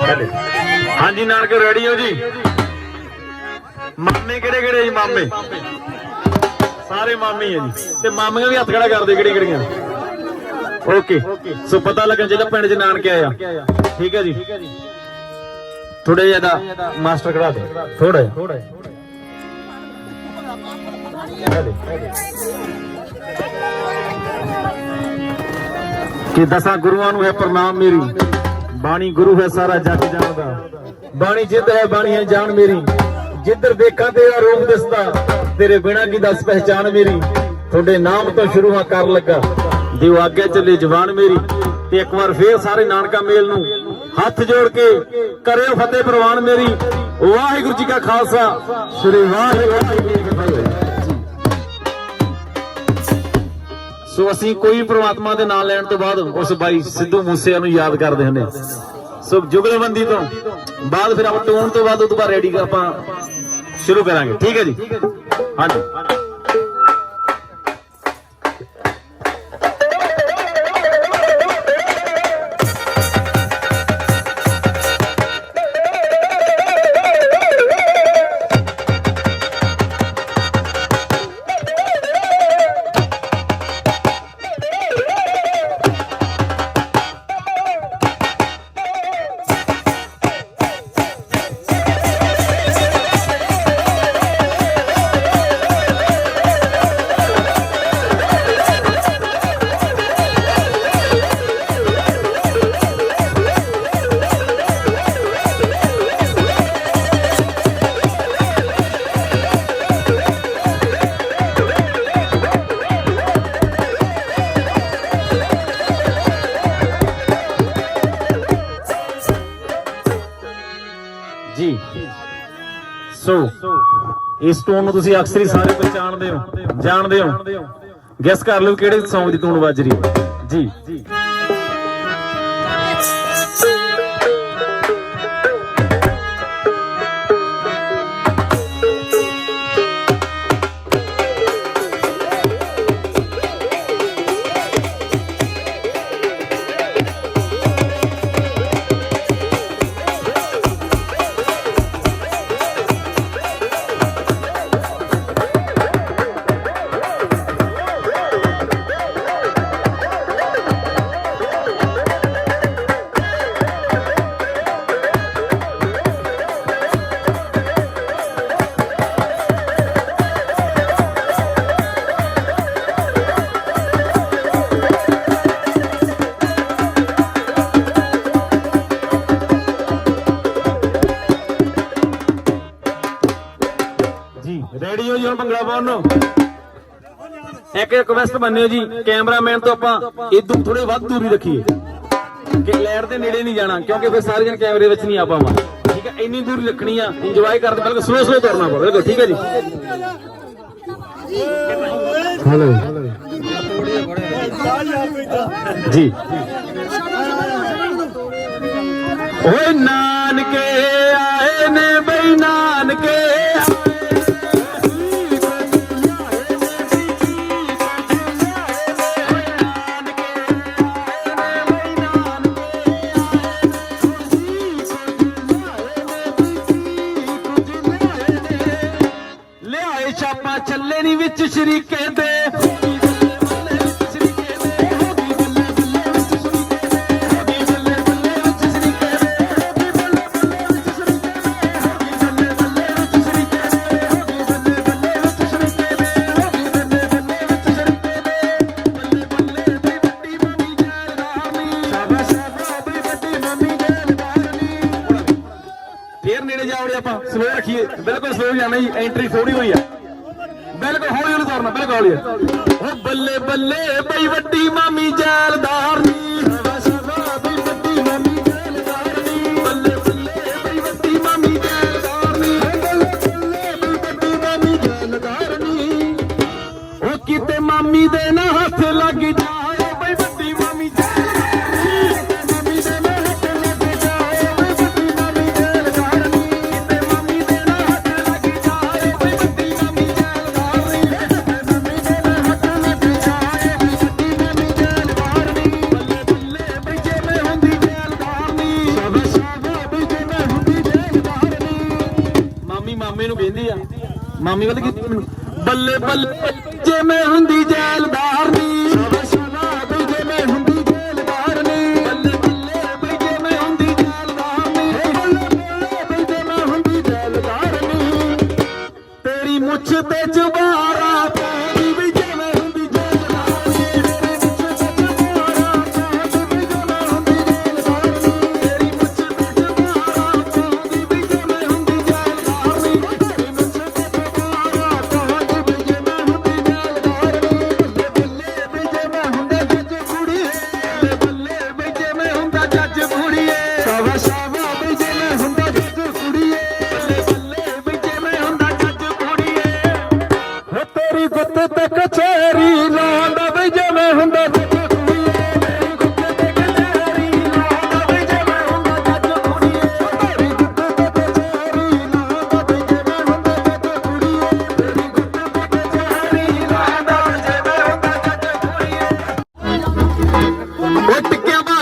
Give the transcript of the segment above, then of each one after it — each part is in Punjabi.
ਹਾਂਜੀ ਨਾਨਕ ਰੈਡੀ ਹੋ ਜੀ? ਮਾਮੇ ਕਿਹੜੇ ਕਿਹੜੇ ਜੀ ਮਾਮੇ? ਸਾਰੇ ਮਾਮੇ ਹੀ ਆ ਜੀ। ਤੇ ਮਾਮੀਆਂ ਵੀ ਹੱਥ ਖੜਾ ਕਰਦੇ ਕਿਹੜੀ ਕਿਹੜੀਆਂ? ਓਕੇ। ਸੋ ਪਤਾ ਲੱਗਣ ਚਾਹੀਦਾ ਪਿੰਡ ਚ ਨਾਨਕੇ ਆਇਆ ਠੀਕ ਹੈ ਜੀ? ਥੋੜਾ ਜਿਹਾ ਦਾ ਮਾਸਟਰ ਕਰਾ ਦੇ ਥੋੜਾ ਜਿਹਾ। ਥੋੜਾ ਕਿ ਦਸਾਂ ਗੁਰੂਆਂ ਨੂੰ ਹੈ ਪ੍ਰਣਾਮ ਮੇਰੀ। ਬਾਣੀ ਗੁਰੂ ਹੈ ਸਾਰਾ ਜੱਗ ਜਾਣਦਾ। ਬਾਣੀ ਜਿੱਦ ਹੈ ਬਾਣੀ ਹੈ ਜਾਨ ਮੇਰੀ। ਜਿੱਧਰ ਦੇਖਾਂ ਤੇਰਾ ਰੂਪ ਦਿਸਦਾ, ਤੇਰੇ ਬਿਨਾ ਕੀ ਦੱਸ ਪਹਿਚਾਨ ਮੇਰੀ? ਤੁਹਾਡੇ ਨਾਮ ਤੋਂ ਸ਼ੁਰੂ ਹਾਂ ਕਰ ਲੱਗਾ। ਦਿਓ ਆਗੇ ਚੱਲੇ ਜਵਾਨ ਮੇਰੀ। ਤੇ ਇੱਕ ਵਾਰ ਫੇਰ ਸਾਰੇ ਨਾਨਕਾ ਮੇਲ ਨੂੰ ਹੱਥ ਜੋੜ ਕੇ ਕਰਿਓ ਫਤਿਹ ਪ੍ਰਵਾਨ ਮੇਰੀ। ਵਾਹਿਗੁਰੂ ਜੀ ਕਾ ਖਾਲਸਾ, ਸ੍ਰੀ ਵਾਹਿਗੁਰੂ ਜੀ ਸੋ ਅਸੀਂ ਕੋਈ ਪ੍ਰਮਾਤਮਾ ਦੇ ਨਾਮ ਲੈਣ ਤੋਂ ਬਾਅਦ ਉਸ ਬਾਈ ਸਿੱਧੂ ਮੂਸੇ ਨੂੰ ਯਾਦ ਕਰਦੇ ਹੁੰਦੇ ਹਾਂ। ਸੋ ਜੁਗਲਬੰਦੀ ਤੋਂ ਬਾਅਦ ਫਿਰ ਆਪਾਂ ਟੋਨ ਤੋਂ ਬਾਅਦ ਉਹ ਤੋਂ ਬਾਅਦ ਰੈਡੀ ਆਪਾਂ ਸ਼ੁਰੂ ਕਰਾਂਗੇ। ਠੀਕ ਹੈ ਜੀ? ਹਾਂਜੀ। ਇਸ ਟੋਨ ਨੂੰ ਤੁਸੀਂ ਅਕਸਰ ਹੀ ਸਾਰੇ ਪਛਾਣਦੇ ਹੋ, ਜਾਣਦੇ ਹੋ। ਗੈਸ ਕਰ ਲਓ ਕਿਹੜੇ Song ਦੀ ਟੋਨ ਵੱਜ ਰਹੀ ਹੈ। ਜੀ। ਭੰਗੜਾ ਪਾਉਣ ਨੂੰ? ਇੱਕ ਰਿਕਵੈਸਟ ਮੰਨਿਓ ਜੀ ਕੈਮਰਾਮੈਨ ਤੋਂ ਆਪਾਂ ਇਦੋਂ ਥੋੜੇ ਵੱਧ ਦੂਰੀ ਰੱਖੀਏ। ਕਿ ਲੈਟ ਦੇ ਨੇੜੇ ਨਹੀਂ ਜਾਣਾ ਕਿਉਂਕਿ ਫਿਰ ਸਾਰੇ ਜਣ ਕੈਮਰੇ ਵਿੱਚ ਨਹੀਂ ਆ ਪਾਵਾਂ। ਠੀਕ ਹੈ ਇੰਨੀ ਦੂਰੀ ਰੱਖਣੀ ਆ ਇੰਜੋਏ ਕਰਦੇ ਬਿਲਕੁਲ ਸਲੋ ਸਲੋ ਤੁਰਨਾ ਪਵੇ ਬਿਲਕੁਲ ਠੀਕ ਹੈ ਜੀ। ਹਲੋ। ਜੀ। ਓਏ ਨਾਨਕੇ ਆਏ ਨੇ ਬਈ ਨਾਨਕੇ ਵਿੱਚ ਸ਼ਰੀਕੇ ਦੇ। ਫੇਰ ਨੇੜੇ ਜਾਵੜੇ ਆਪਾਂ, ਸਲੋ ਰੱਖੀਏ। ਬਿਲਕੁਲ ਸਲੋ ਜਾਣਾ ਜੀ ਐਂਟਰੀ ਥੋੜੀ ਹੋਈ ਆ। ਬਿਲਕੁਲ ਹੌਲੀ ਹੌਲੀ ਤੁਰਨਾ ਬਿਲਕੁਲ ਹੌਲੀ ਉਹ ਬੱਲੇ ਬੱਲੇ ਬਈ ਵੱਡੀ ਮਾਮੀ ਜੈਲਦਾਰ ਕਹਿੰਦੀ ਆ। ਮਾਮੀ ਵੱਲ ਕੀਤੀ ਬੱਲੇ ਬੱਲੇ ਜੇ ਮੈਂ ਹੁੰਦੀ ਜੈਲਦਾਰ ਨਹੀਂ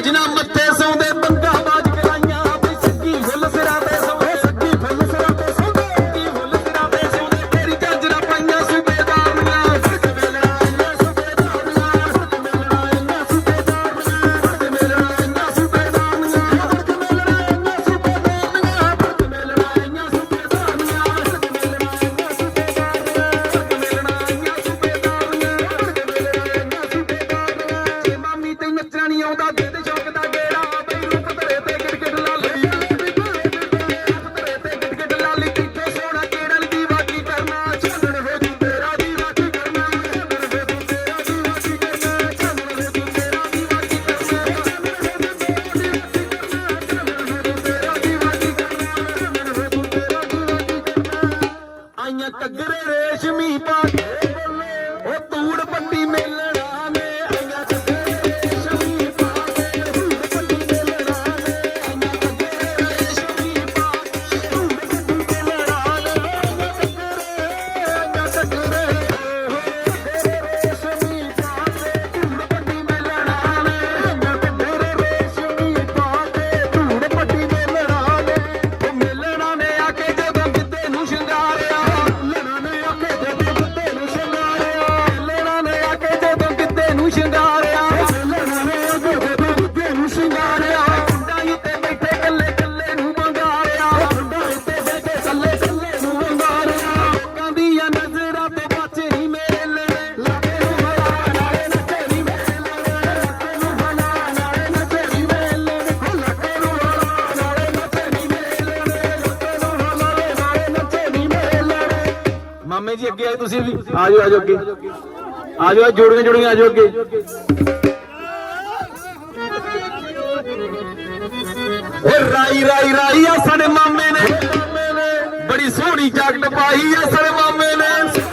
ಜಿನ ಮತ್ತೆ ਮਾਮੇ ਜੀ ਅੱਗੇ ਆਏ ਤੁਸੀਂ ਵੀ। ਆ ਜਾਓ ਆ ਜਾਓ ਅੱਗੇ। ਆ ਜਾਓ ਜੋੜੀਆਂ, ਜੁੜੀਆਂ ਆ ਜਾਓ ਅੱਗੇ। ਓ ਰਾਈ ਰਾਈ ਰਾਈ ਆ ਸਾਡੇ ਮਾਮੇ ਨੇ। ਬੜੀ ਸੋਹਣੀ ਜੈਕਟ ਪਾਈ ਆ ਸਾਡੇ ਮਾਮੇ ਨੇ।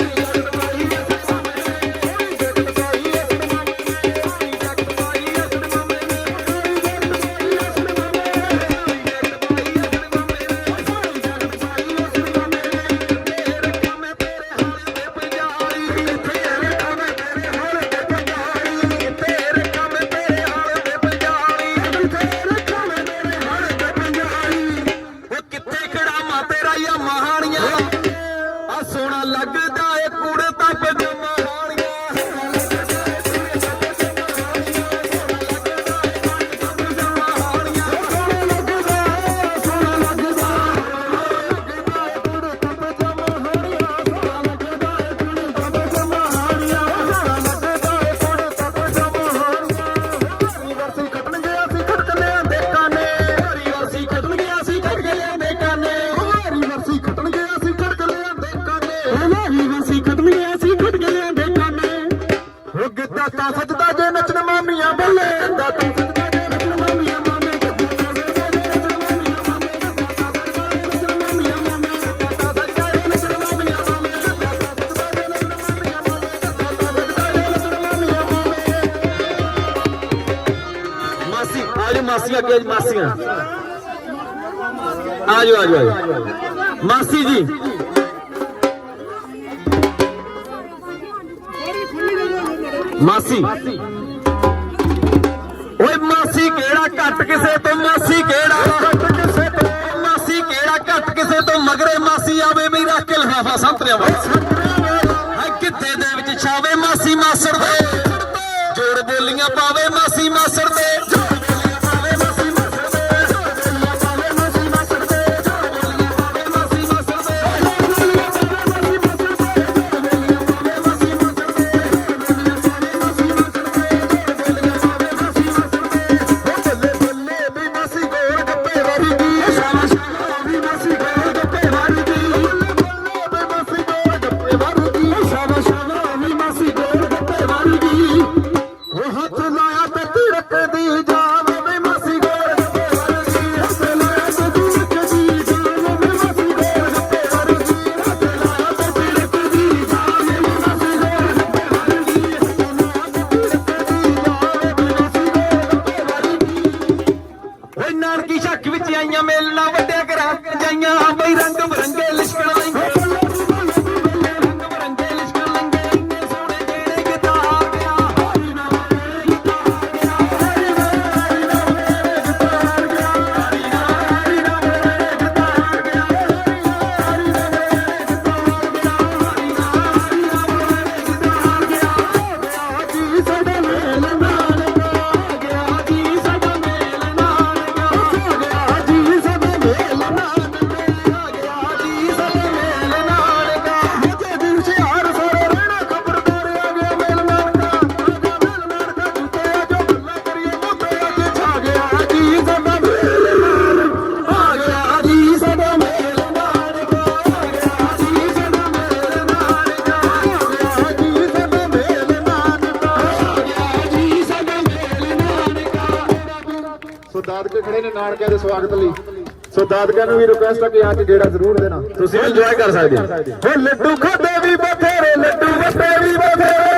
ਅੱਗੇ ਮਾਸੀਆਂ। ਆਜੋ ਆਜੋ ਆਜੋ। ਮਾਸੀ ਜੀ। ਮਾਸੀ। ਓਏ ਮਾਸੀ, ਕਿਹੜਾ ਘੱਟ ਕਿਸੇ ਤੋਂ? ਮਾਸੀ, ਕਿਹੜਾ ਘੱਟ ਕਿਸੇ ਤੋਂ? ਮਾਸੀ, ਕਿਹੜਾ ਘੱਟ ਕਿਸੇ ਤੋਂ? ਮਗਰੇ ਮਾਸੀ ਆਵੇ ਮੇਰਾ ਕਿਲਹਾਫਾ ਸੰਤਰਿਆ ਵਾ ਹਾਏ, ਕਿੱਥੇ ਦੇ ਵਿੱਚ ਛਾਵੇ ਮਾਸੀ ਮਾਸਰ ਦੇ? ਜੋੜ ਬੋਲੀਆਂ ਪਾਵੇ ਮਾਸੀ ਮਾਸਰ ਦੇ। ਨਾਨਕਿਆਂ ਦੇ ਸਵਾਗਤ ਲਈ। ਸੋ ਦਾਦਕਿਆਂ ਨੂੰ ਵੀ ਰਿਕੁਐਸਟ ਹੈ ਕਿ ਆ ਕੇ ਗੇੜਾ ਜ਼ਰੂਰ ਦੇਣਾ। ਤੁਸੀਂ ਵੀ ਇੰਜੋਏ ਕਰ ਸਕਦੇ ਹੋ। ਲੱਡੂ ਖਾਦੇ ਵੀ ਬਥੇਰੇ ਲੱਡੂ ਵਸੇ ਵੀ ਬਥੇਰੇ।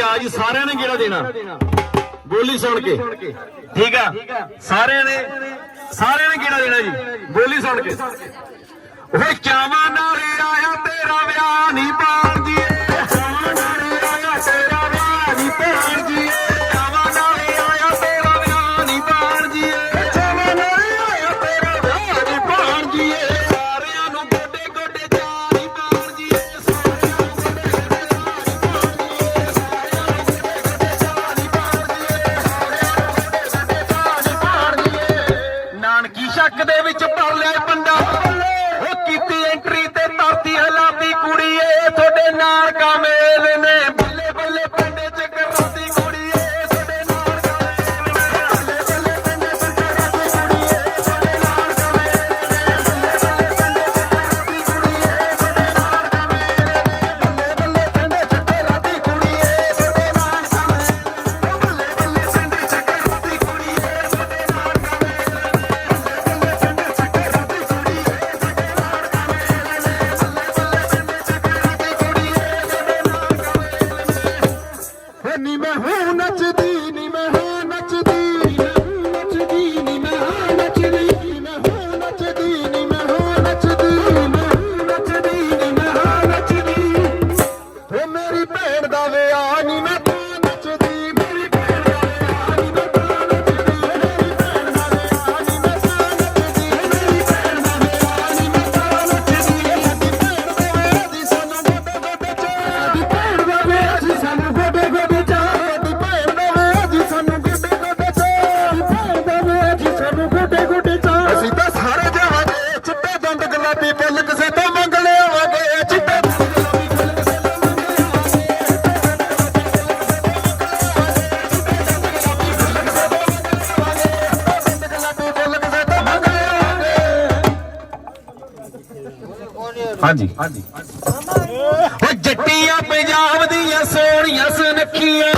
ਵਿੱਚ ਆ ਜੀ ਸਾਰਿਆਂ ਨੇ ਕਿਹੜਾ ਦੇਣਾ। ਬੋਲੀ ਸੁਣ ਕੇ। ਠੀਕ ਆ? ਸਾਰਿਆਂ ਨੇ ਸਾਰਿਆਂ ਨੇ ਕਿਹੜਾ ਦੇਣਾ ਜੀ। ਬੋਲੀ ਸੁਣ ਕੇ। ਓਏ ਚਾਵਾਂ ਨਾ ਹਾਂਜੀ। ਉਹ ਜੱਟੀਆਂ ਪੰਜਾਬ ਦੀਆਂ ਸੋਹਣੀਆਂ ਸੁਨੱਖੀਆਂ।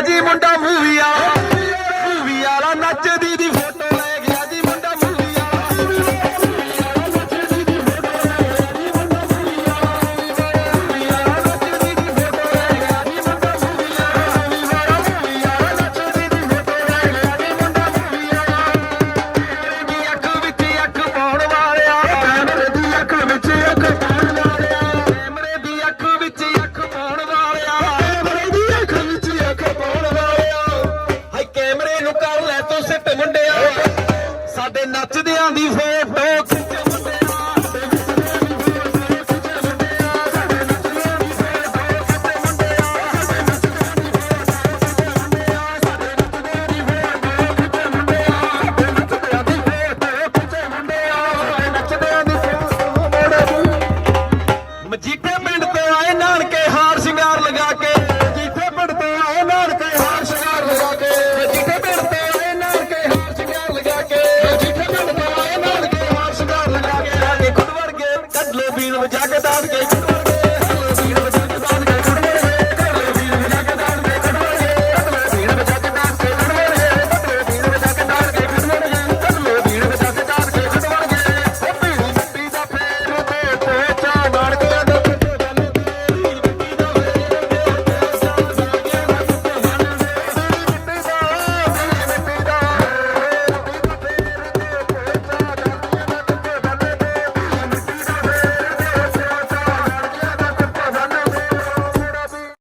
ਜੀ ਮੁੰਡਾ ਮੂਵੀ ਵਾਲਾ ਜਗਦਾਦ ਕੇ